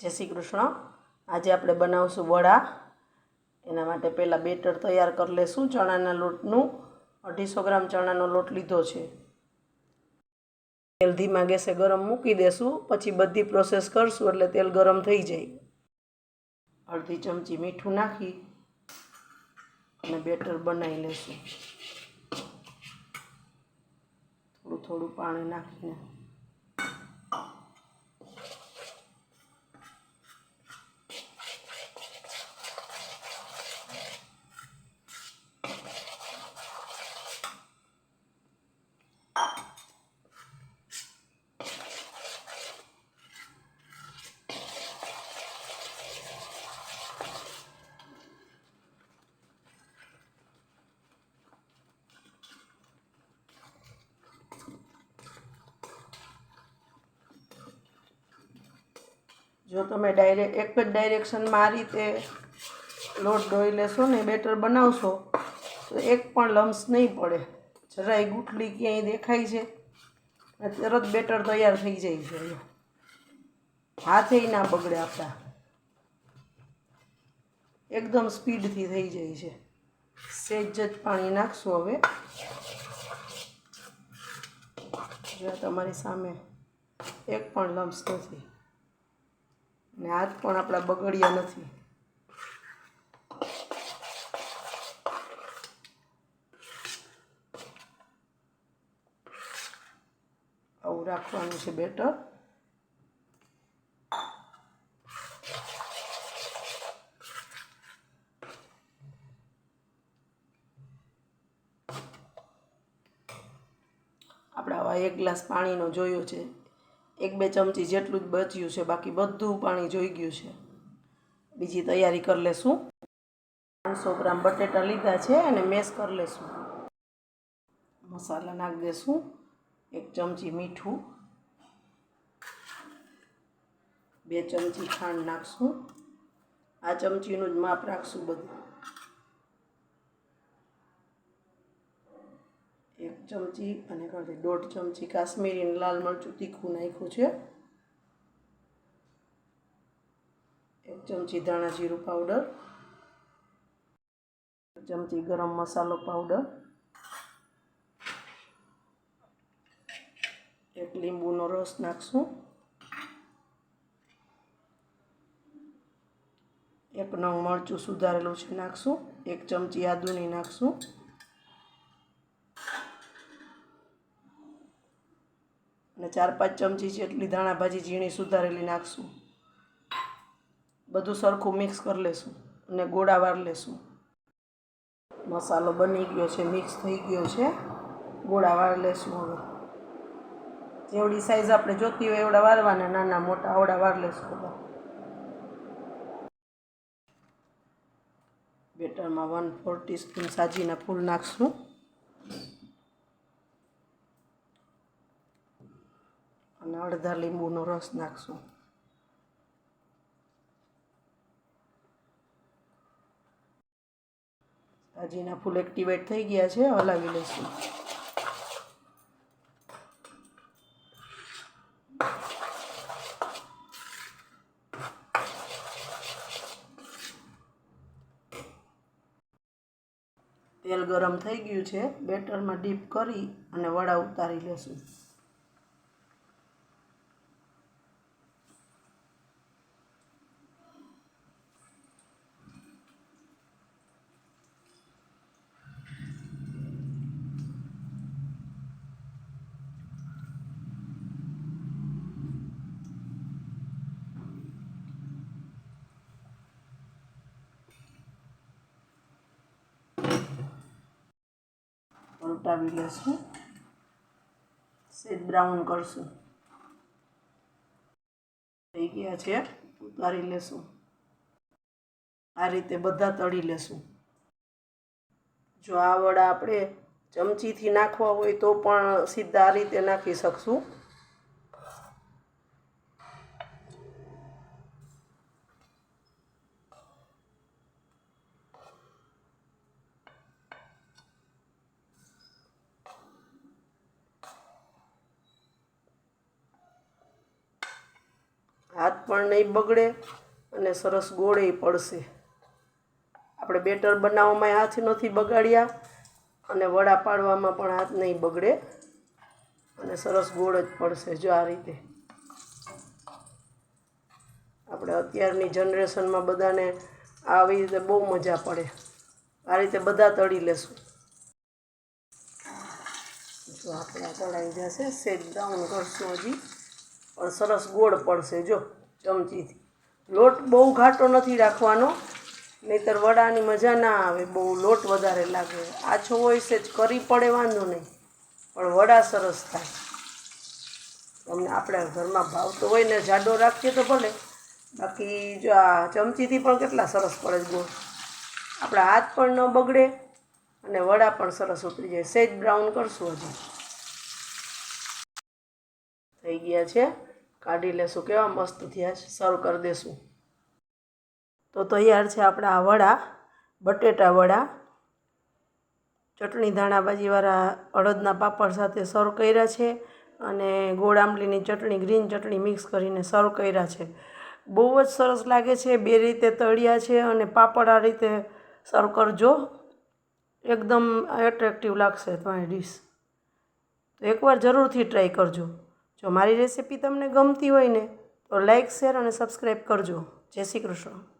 જય શ્રી કૃષ્ણ. આજે આપણે બનાવશું વડા. એના માટે પહેલાં બેટર તૈયાર કરી લેશું. ચણાના લોટનું અઢીસો ગ્રામ ચણાનો લોટ લીધો છે. તેલ ધીમા ગેસે ગરમ મૂકી દેશું. પછી બધી પ્રોસેસ કરશું એટલે તેલ ગરમ થઈ જાય. અડધી ચમચી મીઠું નાખી અને બેટર બનાવી લેશું. થોડું થોડું પાણી નાખીને. જો તમે ડાયરેક્ટ એક જ ડાયરેક્શનમાં આ રીતે લોટ ધોઈ લેશો ને બેટર બનાવશો, તો એક પણ લમ્સ નહીં પડે. જરાય ગુટલી ક્યાંય દેખાય છે. તરત બેટર તૈયાર થઈ જાય છે હાથે ના બગડે આપણા. એકદમ સ્પીડથી થઈ જાય છે. સેજ જ પાણી નાખશું હવે. તમારી સામે એક પણ લમ્સ નથી. ને હાથ પણ આપણા બગડ્યા નથી. આવું રાખવાનું છે બેટર. આપણે આવા એક ગ્લાસ પાણીનો જોયો છે. એક બે ચમચી જેટલું જ બચ્યું છે, બાકી બધું પાણી જોઈ ગયું છે. બીજી તૈયારી કરી લેશું. પાંચસો ગ્રામ બટેટા લીધા છે અને મેશ કરી લેશું. મસાલા નાખી દેશું. એક ચમચી મીઠું. બે ચમચી ખાંડ નાખશું. આ ચમચીનું જ માપ રાખશું બધું એક ચમચી અને કાંથી દોઢ ચમચી કાશ્મીરી લાલ મરચું તીખું નાખ્યું છે. એક ચમચી ધાણા જીરું પાવડર ચમચી ગરમ મસાલો પાવડર એક લીંબુનો રસ નાખશું. એક નંગ મરચું સુધારેલું છે, નાખશું. એક ચમચી આદુની નાખશું. ચાર પાંચ ચમચી જેટલી ધાણા ભાજી ઝીણી સુધારેલી નાખશું. બધું સરખું મિક્સ કરી લેશું અને ગોળા વાર લેશું. મસાલો બની ગયો છે મિક્સ થઈ ગયો છે. ગોળા વાર લેશું હવે. જેવડી સાઈઝ આપણે જોતી હોય એવડા વારવાના નાના મોટા આવડા વાર લેશું બધા બેટરમાં વન ફોર ટીસ્પૂન સાજીના ફૂલ નાખશું અને અડધા લીંબુનો રસ નાખશું તાજીના ફૂલ એક્ટિવેટ થઈ ગયા છે હલાવી લઈશું. તેલ ગરમ થઈ ગયું છે, બેટરમાં ડીપ કરી અને વડા ઉતારી લેશું. પલટાવી લઈશું સેજ બ્રાઉન કરશું. થઈ ગયા છે. ઉતારી લેશું. આ રીતે બધા તળી લેશું. જો આ વડા આપણે ચમચીથી નાખવા હોય તો પણ સીધા આ રીતે નાખી શકશું. હાથ પણ નહીં બગડે અને સરસ ગોળે પડશે. આપણે બેટર બનાવવામાં હાથ નથી બગાડ્યા અને વડા પાડવામાં પણ હાથ નહીં બગડે અને સરસ ગોળ જ પડશે જો આ રીતે. આપણે અત્યારની જનરેશનમાં બધાને આવી રીતે બહુ મજા પડે. આ રીતે બધા તળી લેશું. જો આપણે તળાઈ જશે સેજ ડાઉન કરશું હજી. પણ સરસ ગોળ પડશે જો ચમચીથી. લોટ બહુ ઘાટો નથી રાખવાનો, નહીંતર વડાની મજા ના આવે, બહુ લોટ વધારે લાગે. આછો હોય છે જ કરી પડે, વાંધો નહીં. પણ વડા સરસ થાય. તમને આપણા ઘરમાં ભાવતો હોય ને, જાડો રાખીએ તો ભલે. બાકી જો આ ચમચીથી પણ કેટલા સરસ પડે ગોળ. આપણા હાથ પણ ન બગડે અને વડા પણ સરસ ઉતરી જાય. સેજ બ્રાઉન કરશું હજી. થઈ ગયા છે. કાઢી લેશું. કેવા મસ્ત થયા છે. સર્વ કરી દેશું. તો તૈયાર છે આપણા વડા, બટેટા વડા. ચટણી ધાણા ભાજીવાળા અડદના પાપડ સાથે સર્વ કર્યા છે અને ગોળ આંબલીની ચટણી, ગ્રીન ચટણી મિક્સ કરીને સર્વ કર્યા છે. બહુ જ સરસ લાગે છે. બે રીતે તળ્યા છે અને પાપડ આ રીતે સર્વ કરજો. એકદમ એટ્રેક્ટિવ લાગશે તમારી ડીશ તો એકવાર જરૂરથી ટ્રાય કરજો. જો મારી રેસિપી તમને ગમતી હોય ને, તો લાઈક શેર અને સબસ્ક્રાઈબ કરજો. જય શ્રી કૃષ્ણ.